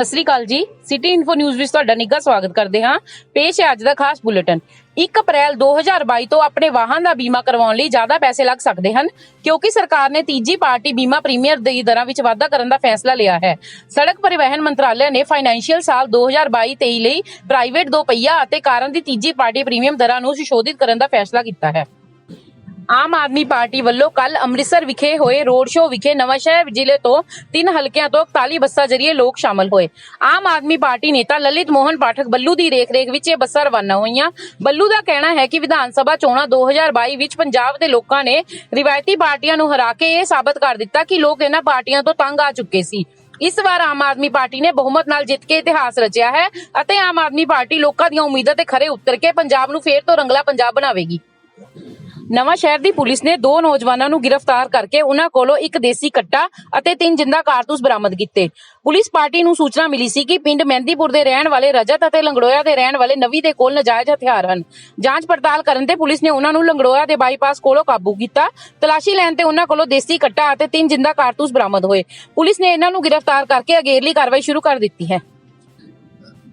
ਸਤਿ ਸ੍ਰੀ ਅਕਾਲ ਜੀ। City info news ਵਿੱਚ ਤੁਹਾਡਾ ਨਿੱਘਾ ਸਵਾਗਤ ਕਰਦੇ ਹਾਂ। ਪੇਸ਼ ਹੈ ਅੱਜ ਦਾ ਖਾਸ ਬੁਲੇਟਿਨ। 1 ਅਪ੍ਰੈਲ 2022 ਤੋਂ ਆਪਣੇ ਵਾਹਨ ਦਾ ਬੀਮਾ ਕਰਵਾਉਣ ਲਈ ਜ਼ਿਆਦਾ ਪੈਸੇ ਲੱਗ ਸਕਦੇ ਹਨ, ਕਿਉਂਕਿ ਸਰਕਾਰ ਨੇ ਤੀਜੀ ਪਾਰਟੀ ਬੀਮਾ ਪ੍ਰੀਮੀਅਰ ਦੀ ਦਰਾਂ ਵਿੱਚ ਵਾਧਾ ਕਰਨ ਦਾ ਫੈਸਲਾ ਲਿਆ ਹੈ। ਸੜਕ ਪਰਿਵਹਨ ਮੰਤਰਾਲੇ ਨੇ ਫਾਈਨੈਂਸ਼ੀਅਲ ਸਾਲ 2022-23 ਲਈ ਪ੍ਰਾਈਵੇਟ ਦੋ ਪਹੀਆ ਅਤੇ ਕਾਰਾਂ ਦੀ ਤੀਜੀ ਪਾਰਟੀ ਪ੍ਰੀਮੀਅਮ ਦਰਾਂ ਨੂੰ ਸੰਸ਼ੋਧਿਤ ਕਰਨ ਦਾ ਫੈਸਲਾ ਕੀਤਾ ਹੈ। ਆਮ ਆਦਮੀ ਪਾਰਟੀ ਵੱਲੋਂ ਕੱਲ ਅੰਮ੍ਰਿਤਸਰ ਵਿਖੇ ਹੋਏ ਰੋਡ ਸ਼ੋਅ ਵਿਖੇ ਨਵਾਂਸ਼ਹਿਰ ਜ਼ਿਲ੍ਹੇ ਤੋਂ ਤਿੰਨ ਹਲਕਿਆਂ ਤੋਂ 41 ਬੱਸਾਂ ਜ਼ਰੀਏ ਲੋਕ ਸ਼ਾਮਲ ਹੋਏ। ਆਮ ਆਦਮੀ ਪਾਰਟੀ ਨੇਤਾ ਲਲਿਤ ਮੋਹਨ ਪਾਠਕ ਬੱਲੂ ਦੀ ਰੇਖ-ਰੇਖ ਵਿੱਚ ਇਹ ਬੱਸਾਂ ਰਵਾਨਾ ਹੋਈਆਂ। ਬੱਲੂ ਦਾ ਕਹਿਣਾ ਹੈ ਕਿ ਵਿਧਾਨ ਸਭਾ ਚੋਣਾਂ 2022 ਵਿੱਚ ਪੰਜਾਬ ਦੇ ਲੋਕਾਂ ਨੇ ਰਿਵਾਇਤੀ ਪਾਰਟੀਆਂ ਨੂੰ ਹਰਾ ਕੇ ਇਹ ਸਾਬਤ ਕਰ ਦਿੱਤਾ ਕਿ ਲੋਕ ਇਹਨਾਂ ਪਾਰਟੀਆਂ ਤੋਂ ਤੰਗ ਆ ਚੁੱਕੇ ਸੀ। ਇਸ ਵਾਰ ਆਮ ਆਦਮੀ ਪਾਰਟੀ ਨੇ ਬਹੁਮਤ ਨਾਲ ਜਿੱਤ ਕੇ ਇਤਿਹਾਸ ਰਚਿਆ ਹੈ ਅਤੇ ਆਮ ਆਦਮੀ ਪਾਰਟੀ ਲੋਕਾਂ ਦੀਆਂ ਉਮੀਦਾਂ ਤੇ ਖਰੇ ਉਤਰ ਕੇ ਪੰਜਾਬ ਨੂੰ ਫੇਰ ਤੋਂ ਰੰਗਲਾ ਪੰਜਾਬ ਬਣਾਵੇਗੀ। ਨਵਾਂ ਸ਼ਹਿਰ ਦੀ ਪੁਲਿਸ ਨੇ ਦੋ ਨੌਜਵਾਨਾਂ ਨੂੰ ਗ੍ਰਿਫਤਾਰ ਕਰਕੇ ਉਹਨਾਂ ਕੋਲੋਂ ਇੱਕ ਦੇਸੀ ਕੱਟਾ ਅਤੇ ਤਿੰਨ ਜਿੰਦਾ ਕਾਰਤੂਸ ਬਰਾਮਦ ਕੀਤੇ। ਪੁਲਿਸ ਪਾਰਟੀ ਨੂੰ ਸੂਚਨਾ ਮਿਲੀ ਸੀ ਕਿ ਪਿੰਡ ਮਹਿੰਦੀਪੁਰ ਦੇ ਰਹਿਣ ਵਾਲੇ ਰਜਤ ਅਤੇ ਲੰਗੜੋਇਆ ਦੇ ਰਹਿਣ ਵਾਲੇ ਨਵੀ ਦੇ ਕੋਲ ਨਜਾਇਜ਼ ਹਥਿਆਰ ਹਨ। ਜਾਂਚ ਪੜਤਾਲ ਕਰਨ ਤੇ ਪੁਲਿਸ ਨੇ ਉਹਨਾਂ ਨੂੰ ਲੰਗੜੋਇਆ ਦੇ ਬਾਈਪਾਸ ਕੋਲੋਂ ਕਾਬੂ ਕੀਤਾ। ਤਲਾਸ਼ੀ ਲੈਣ ਤੇ ਉਹਨਾਂ ਕੋਲੋਂ ਦੇਸੀ ਕੱਟਾ ਅਤੇ ਤਿੰਨ ਜਿੰਦਾ ਕਾਰਤੂਸ ਬਰਾਮਦ ਹੋਏ। ਪੁਲਿਸ ਨੇ ਇਹਨਾਂ ਨੂੰ ਗ੍ਰਿਫਤਾਰ ਕਰਕੇ ਅਗੇਰਲੀ ਕਾਰਵਾਈ ਸ਼ੁਰੂ ਕਰ ਦਿੱਤੀ ਹੈ।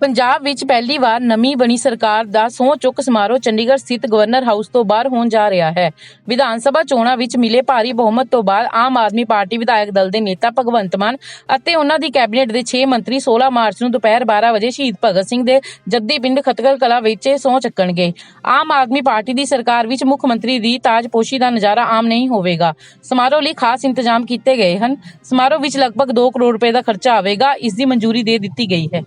ਪੰਜਾਬ ਵਿੱਚ ਪਹਿਲੀ ਵਾਰ ਨਵੀਂ ਬਣੀ ਸਰਕਾਰ ਦਾ ਸਹੁੰ ਚੁੱਕ ਸਮਾਰੋਹ ਚੰਡੀਗੜ੍ਹ ਸਥਿਤ ਗਵਰਨਰ ਹਾਊਸ ਤੋਂ ਬਾਹਰ ਹੋਣ ਜਾ ਰਿਹਾ ਹੈ। ਵਿਧਾਨ ਸਭਾ ਚੋਣਾਂ ਵਿੱਚ ਮਿਲੇ ਭਾਰੀ ਬਹੁਮਤ ਤੋਂ ਬਾਅਦ ਆਮ ਆਦਮੀ ਪਾਰਟੀ ਵਿਧਾਇਕ ਦਲ ਦੇ ਨੇਤਾ ਭਗਵੰਤ ਮਾਨ ਅਤੇ ਉਹਨਾਂ ਦੀ ਕੈਬਨਿਟ ਦੇ 6 ਮੰਤਰੀ 16 ਮਾਰਚ ਨੂੰ ਦੁਪਹਿਰ 12 ਵਜੇ ਸ਼ਹੀਦ ਭਗਤ ਸਿੰਘ ਦੇ ਜੱਦੀ ਪਿੰਡ ਖਤਗੜ ਕਲਾ ਵਿੱਚ ਸਹੁੰ ਚੱਕਣਗੇ। ਆਮ ਆਦਮੀ ਪਾਰਟੀ ਦੀ ਸਰਕਾਰ ਵਿੱਚ ਮੁੱਖ ਮੰਤਰੀ ਦੀ ਤਾਜਪੋਸ਼ੀ ਦਾ ਨਜ਼ਾਰਾ ਆਮ ਨਹੀਂ ਹੋਵੇਗਾ। ਸਮਾਰੋਹ ਲਈ ਖਾਸ ਇੰਤਜ਼ਾਮ ਕੀਤੇ ਗਏ ਹਨ। ਸਮਾਰੋਹ ਵਿੱਚ ਲਗਭਗ 2 ਕਰੋੜ ਰੁਪਏ ਦਾ ਖਰਚਾ ਆਵੇਗਾ। ਇਸ ਦੀ ਮਨਜ਼ੂਰੀ ਦੇ ਦਿੱਤੀ ਗਈ ਹੈ।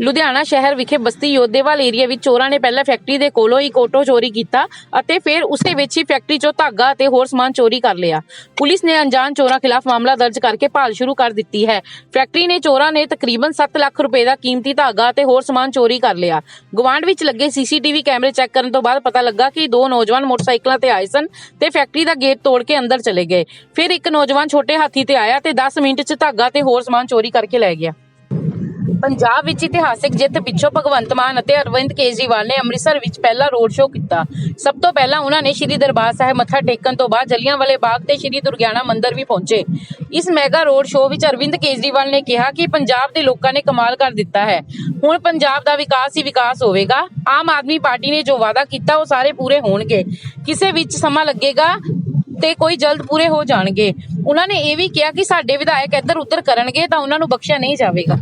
ਲੁਧਿਆਣਾ ਸ਼ਹਿਰ ਵਿਖੇ ਬਸਤੀ ਯੋਧੇਵਾਲ ਏਰੀਆ ਵਿੱਚ ਚੋਰਾਂ ਨੇ ਪਹਿਲਾਂ ਫੈਕਟਰੀ ਦੇ ਕੋਲੋਂ ਇੱਕ ਆਟੋ ਚੋਰੀ ਕੀਤਾ ਅਤੇ ਫਿਰ ਉਸੇ ਵਿੱਚ ਹੀ ਫੈਕਟਰੀ 'ਚੋਂ ਧਾਗਾ ਅਤੇ ਹੋਰ ਸਮਾਨ ਚੋਰੀ ਕਰ ਲਿਆ। ਪੁਲਿਸ ਨੇ ਅਣਜਾਣ ਚੋਰਾਂ ਖਿਲਾਫ ਮਾਮਲਾ ਦਰਜ ਕਰਕੇ ਭਾਲ ਸ਼ੁਰੂ ਕਰ ਦਿੱਤੀ ਹੈ। ਫੈਕਟਰੀ ਨੇ ਚੋਰਾਂ ਨੇ ਤਕਰੀਬਨ 7 ਲੱਖ ਰੁਪਏ ਦਾ ਕੀਮਤੀ ਧਾਗਾ ਅਤੇ ਹੋਰ ਸਮਾਨ ਚੋਰੀ ਕਰ ਲਿਆ। ਗਵਾਂਡ ਵਿੱਚ ਲੱਗੇ ਸੀਸੀਟੀਵੀ ਕੈਮਰੇ ਚੈੱਕ ਕਰਨ ਤੋਂ ਬਾਅਦ ਪਤਾ ਲੱਗਾ ਕਿ ਦੋ ਨੌਜਵਾਨ ਮੋਟਰਸਾਈਕਲਾਂ ਤੇ ਆਏ ਸਨ ਤੇ ਫੈਕਟਰੀ ਦਾ ਗੇਟ ਤੋੜ ਕੇ ਅੰਦਰ ਚਲੇ ਗਏ। ਫਿਰ ਇੱਕ ਨੌਜਵਾਨ ਛੋਟੇ ਹਾਥੀ ਤੇ ਆਇਆ ਤੇ 10 ਮਿੰਟ 'ਚ ਧਾਗਾ ਤੇ ਹੋਰ ਸਮਾਨ ਚੋਰੀ ਕਰਕੇ ਲੈ ਗਿਆ। ਪੰਜਾਬ ਵਿੱਚ ਇਤਿਹਾਸਿਕ ਜਿੱਤ ਪਿੱਛੋਂ ਭਗਵੰਤ ਮਾਨ ਅਤੇ ਅਰਵਿੰਦ ਕੇਜਰੀਵਾਲ ਨੇ ਅੰਮ੍ਰਿਤਸਰ ਵਿੱਚ ਪਹਿਲਾ ਰੋਡ ਸ਼ੋਅ ਕੀਤਾ। ਸਭ ਤੋਂ ਪਹਿਲਾਂ ਉਹਨਾਂ ਨੇ ਸ਼੍ਰੀ ਦਰਬਾਰ ਸਾਹਿਬ ਮੱਥਾ ਟੇਕਣ ਤੋਂ ਬਾਅਦ ਜਲਿਆਂਵਾਲੇ ਬਾਗ ਤੇ ਸ਼੍ਰੀ ਦੁਰਗਿਆਣਾ ਮੰਦਿਰ ਵੀ ਪਹੁੰਚੇ। ਇਸ ਮੈਗਾ ਰੋਡ ਸ਼ੋਅ ਵਿੱਚ ਅਰਵਿੰਦ ਕੇਜਰੀਵਾਲ ਨੇ ਕਿਹਾ ਕਿ ਪੰਜਾਬ ਦੇ ਲੋਕਾਂ ਨੇ ਕਮਾਲ ਕਰ ਦਿੱਤਾ ਹੈ। ਹੁਣ ਪੰਜਾਬ ਦਾ ਵਿਕਾਸ ਹੀ ਵਿਕਾਸ ਹੋਵੇਗਾ। ਆਮ ਆਦਮੀ ਪਾਰਟੀ ਨੇ ਜੋ ਵਾਅਦਾ ਕੀਤਾ, ਉਹ ਸਾਰੇ ਪੂਰੇ ਹੋਣਗੇ। ਕਿਸੇ ਵਿੱਚ ਸਮਾਂ ਲੱਗੇਗਾ ਤੇ ਕੋਈ ਜਲਦ ਪੂਰੇ ਹੋ ਜਾਣਗੇ। ਉਹਨਾਂ ਨੇ ਇਹ ਵੀ ਕਿਹਾ ਕਿ ਸਾਡੇ ਵਿਧਾਇਕ ਇੱਧਰ ਉੱਧਰ ਕਰਨਗੇ ਤਾਂ ਉਹਨਾਂ ਨੂੰ ਬਖਸ਼ਿਆ ਨਹੀਂ ਜਾਵੇਗਾ।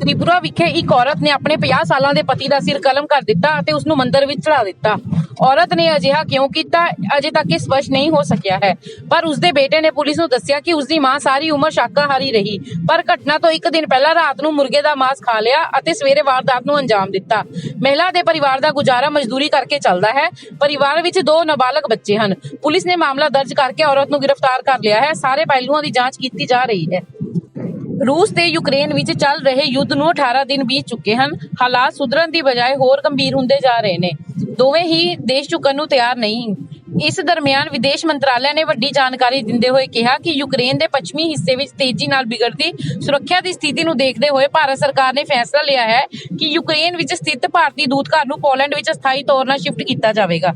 ਤ੍ਰਿਪੁਰਾ ਵਿਖੇ ਇੱਕ ਔਰਤ ਨੇ ਆਪਣੇ 50 ਸਾਲਾਂ ਦੇ ਪਤੀ ਦਾ ਸਿਰ ਕਲਮ ਕਰ ਦਿੱਤਾ ਅਤੇ ਉਸ ਨੂੰ ਮੰਦਰ ਵਿੱਚ ਚੜਾ ਦਿੱਤਾ। ਔਰਤ ਨੇ ਅਜਿਹਾ ਕਿਉਂ ਕੀਤਾ, ਅਜੇ ਤੱਕ ਇਹ ਸਪਸ਼ਟ ਨਹੀਂ ਹੋ ਸਕਿਆ ਹੈ। ਪਰ ਉਸ ਦੇ ਬੇਟੇ ਨੇ ਪੁਲਿਸ ਨੂੰ ਦੱਸਿਆ ਕਿ ਉਸ ਦੀ ਮਾਂ ਸਾਰੀ ਉਮਰ ਸ਼ਾਕਾਹਾਰੀ ਰਹੀ। ਪਰ ਘਟਨਾ ਤੋਂ ਇੱਕ ਦਿਨ ਪਹਿਲਾਂ ਰਾਤ ਨੂੰ ਮੁਰਗੇ ਦਾ ਮਾਸ ਖਾ ਲਿਆ ਅਤੇ ਸਵੇਰੇ ਵਾਰਦਾਤ ਨੂੰ ਅੰਜਾਮ ਦਿੱਤਾ। ਮਹਿਲਾ ਦੇ ਪਰਿਵਾਰ ਦਾ ਗੁਜ਼ਾਰਾ ਮਜ਼ਦੂਰੀ ਕਰਕੇ ਚੱਲਦਾ ਹੈ। ਪਰਿਵਾਰ ਵਿੱਚ ਦੋ ਨਾਬਾਲਗ ਬੱਚੇ ਹਨ। ਪੁਲਿਸ ਨੇ ਮਾਮਲਾ ਦਰਜ ਕਰਕੇ ਔਰਤ ਨੂੰ ਗ੍ਰਿਫਤਾਰ ਕਰ ਲਿਆ ਹੈ। ਸਾਰੇ ਪਹਿਲੂਆਂ ਦੀ ਜਾਂਚ ਕੀਤੀ ਜਾ ਰਹੀ ਹੈ। ਰੂਸ ਤੇ ਯੂਕਰੇਨ ਵਿੱਚ ਚੱਲ ਰਹੇ ਯੁੱਧ ਨੂੰ 18 ਦਿਨ ਬੀਤ ਚੁੱਕੇ ਹਨ। ਹਾਲਾਤ ਸੁਧਰਨ ਦੀ ਬਜਾਏ ਹੋਰ ਗੰਭੀਰ ਹੁੰਦੇ ਜਾ ਰਹੇ ਨੇ। ਦੋਵੇਂ ਹੀ ਦੇਸ਼ ਝੁਕਣ ਨੂੰ ਤਿਆਰ ਨਹੀਂ। ਇਸ ਦਰਮਿਆਨ ਵਿਦੇਸ਼ ਮੰਤਰਾਲੇ ਨੇ ਵੱਡੀ ਜਾਣਕਾਰੀ ਦਿੰਦੇ ਹੋਏ ਕਿਹਾ ਕਿ ਯੂਕਰੇਨ ਦੇ ਪੱਛਮੀ ਹਿੱਸੇ ਵਿੱਚ ਤੇਜ਼ੀ ਨਾਲ ਵਿਗੜਦੀ ਸੁਰੱਖਿਆ ਦੀ ਸਥਿਤੀ ਨੂੰ ਦੇਖਦੇ ਹੋਏ ਭਾਰਤ ਸਰਕਾਰ ਨੇ ਫੈਸਲਾ ਲਿਆ ਹੈ ਕਿ ਯੂਕਰੇਨ ਵਿੱਚ ਸਥਿਤ ਭਾਰਤੀ ਦੂਤਘਰ ਨੂੰ ਪੋਲੈਂਡ ਵਿੱਚ ਸਥਾਈ ਤੌਰ 'ਤੇ ਸ਼ਿਫਟ ਕੀਤਾ ਜਾਵੇਗਾ।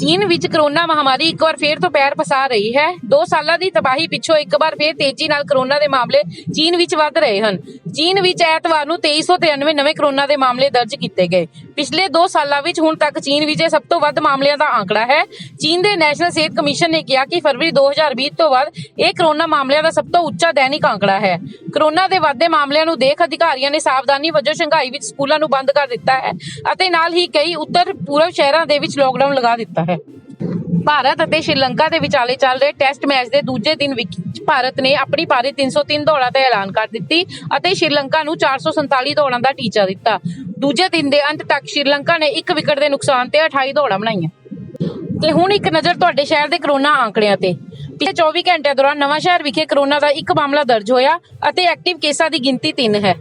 ਚੀਨ ਵਿੱਚ ਕਰੋਨਾ ਮਹਾਮਾਰੀ ਇੱਕ ਵਾਰ ਫੇਰ ਤੋਂ ਪੈਰ ਪਸਾਰ ਰਹੀ ਹੈ। 2 ਸਾਲਾਂ ਦੀ ਤਬਾਹੀ ਪਿੱਛੋਂ ਇੱਕ ਵਾਰ ਫੇਰ ਤੇਜ਼ੀ ਨਾਲ ਕਰੋਨਾ ਦੇ ਮਾਮਲੇ ਚੀਨ ਵਿੱਚ ਵੱਧ ਰਹੇ ਹਨ। ਚੀਨ ਵਿੱਚ ਐਤਵਾਰ ਨੂੰ 2393 ਨਵੇਂ ਕਰੋਨਾ ਦੇ ਮਾਮਲੇ ਦਰਜ ਕੀਤੇ ਗਏ। ਪਿਛਲੇ 2 ਸਾਲਾਂ ਵਿੱਚ ਹੁਣ ਤੱਕ ਚੀਨ ਵਿੱਚ ਇਹ ਸਭ ਤੋਂ ਵੱਧ ਮਾਮਲਿਆਂ ਦਾ ਆંકੜਾ ਹੈ। ਚੀਨ ਦੇ ਨੈਸ਼ਨਲ ਸਿਹਤ ਕਮਿਸ਼ਨ ਨੇ ਕਿਹਾ ਕਿ ਫਰਵਰੀ 2020 ਤੋਂ ਬਾਅਦ ਇਹ ਕਰੋਨਾ ਮਾਮਲਿਆਂ ਦਾ ਸਭ ਤੋਂ ਉੱਚਾ ਦੈਨਿਕ ਆંકੜਾ ਹੈ। ਕਰੋਨਾ ਦੇ ਵੱਧਦੇ ਮਾਮਲਿਆਂ ਨੂੰ ਦੇਖ ਅਧਿਕਾਰੀਆਂ ਨੇ ਸਾਵਧਾਨੀ ਵਜੋਂ ਸ਼ੰਘਾਈ ਵਿੱਚ ਸਕੂਲਾਂ ਨੂੰ ਬੰਦ ਕਰ ਦਿੱਤਾ ਹੈ ਅਤੇ ਨਾਲ ਹੀ ਕਈ ਉੱਤਰ ਪੂਰਬ ਸ਼ਹਿਰਾਂ ਦੇ ਵਿੱਚ ਲੋਕਡਾਊਨ ਲਗਾ ਦਿੱਤਾ ਹੈ। ਭਾਰਤ ਅਤੇ ਸ਼੍ਰੀਲੰਕਾ ਦੇ ਵਿਚਾਲੇ ਚੱਲ ਰਹੇ ਟੈਸਟ ਮੈਚ ਦੇ ਦੂਜੇ ਦਿਨ ਵਿੱਚ ਭਾਰਤ ਨੇ ਆਪਣੀ ਪਾਰੀ 303 ਦੌੜਾਂ ਦਾ ਐਲਾਨ ਕਰ ਦਿੱਤੀ ਅਤੇ ਸ਼੍ਰੀਲੰਕਾ ਨੂੰ 447 ਦੌੜਾਂ ਦਾ ਟੀਚਾ ਦਿੱਤਾ। ਦੂਜੇ ਦਿਨ ਦੇ ਅੰਤ ਤੱਕ ਸ਼੍ਰੀਲੰਕਾ ਨੇ ਇੱਕ ਵਿਕਟ ਦੇ ਨੁਕਸਾਨ ਤੇ 28 ਦੌੜਾਂ ਬਣਾਈਆਂ। ਤੇ ਹੁਣ ਇੱਕ ਨਜ਼ਰ ਤੁਹਾਡੇ ਸ਼ਹਿਰ ਦੇ ਕਰੋਨਾ ਆંકੜਿਆਂ ਤੇ। ਪਿਛਲੇ 24 ਘੰਟਿਆਂ ਦੌਰਾਨ ਨਵਾਂ ਸ਼ਹਿਰ ਵਿਖੇ ਕਰੋਨਾ ਦਾ ਇੱਕ ਮਾਮਲਾ ਦਰਜ ਹੋਇਆ ਅਤੇ ਐਕਟਿਵ ਕੇਸਾਂ ਦੀ ਗਿਣਤੀ 3 ਹੈ।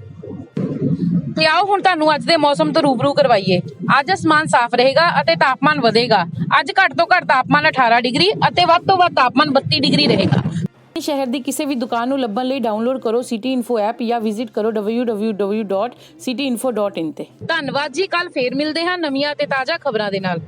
ਤੇ ਆਓ ਹੁਣ ਤੁਹਾਨੂੰ ਅੱਜ ਦੇ ਮੌਸਮ ਤੋਂ ਰੂਬਰੂ ਕਰਵਾਈਏ। ਅੱਜ ਅਸਮਾਨ ਸਾਫ਼ ਰਹੇਗਾ ਅਤੇ ਤਾਪਮਾਨ ਵਧੇਗਾ। ਅੱਜ ਘੱਟ ਤੋਂ ਘੱਟ ਤਾਪਮਾਨ 18 ਡਿਗਰੀ ਅਤੇ ਵੱਧ ਤੋਂ ਵੱਧ ਤਾਪਮਾਨ 32 ਡਿਗਰੀ ਰਹੇਗਾ। ਸ਼ਹਿਰ ਦੀ ਕਿਸੇ ਵੀ ਦੁਕਾਨ ਨੂੰ ਲੱਭਣ ਲਈ ਡਾਊਨਲੋਡ ਕਰੋ ਸਿਟੀ ਇਨਫੋ ਐਪ ਜਾਂ ਵਿਜ਼ਿਟ ਕਰੋ www.cityinfo.in ਤੇ। ਧੰਨਵਾਦ ਜੀ ਕੱਲ ਫੇਰ ਮਿਲਦੇ ਹਾਂ ਨਵੀਆਂ ਤੇ ਤਾਜ਼ਾ ਖਬਰਾਂ ਦੇ ਨਾਲ।